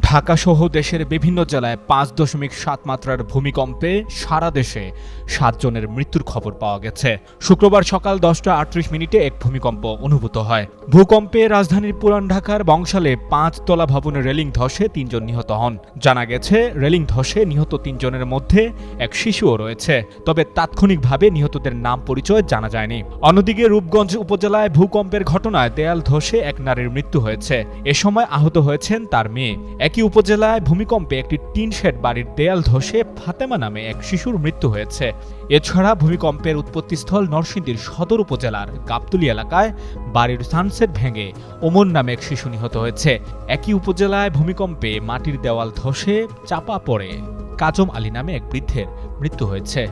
ঢাকাসহ দেশের বিভিন্ন জেলায় পাঁচ দশমিক সাত মাত্রার ভূমিকম্পে সারা দেশে সাতজনের মৃত্যুর খবর পাওয়া গেছে। শুক্রবার সকাল দশটা আটত্রিশ মিনিটে এক ভূমিকম্প অনুভূত হয়। ভূকম্পে রাজধানীর পুরান ঢাকার বংশালে পাঁচ তলা ভবনের রেলিং ধসে তিনজন নিহত হন। জানা গেছে, রেলিং ধসে নিহত তিনজনের মধ্যে এক শিশুও রয়েছে। তবে তাৎক্ষণিকভাবে নিহতদের নাম পরিচয় জানা যায়নি। অন্যদিকে রূপগঞ্জ উপজেলায় ভূকম্পের ঘটনায় দেয়াল ধসে এক নারীর মৃত্যু হয়েছে। এ সময় আহত হয়েছেন তার মেয়ে। একই উপজেলায় ভূমিকম্পে একটি টিন শেড বাড়ির দেয়াল ধসে ফাতেমা নামে এক শিশুর মৃত্যু হয়েছে। এছাড়া ভূমিকম্পের উৎপত্তিস্থল নরসিংদীর সদর উপজেলার গাবতুলি এলাকায় বাড়ির সানসেট ভেঙে ওমর নামে এক শিশু নিহত হয়েছে। একই উপজেলায় ভূমিকম্পে মাটির দেওয়াল ধসে চাপা পড়ে কাজম আলী নামে এক বৃদ্ধের মৃত্যু হয়েছে।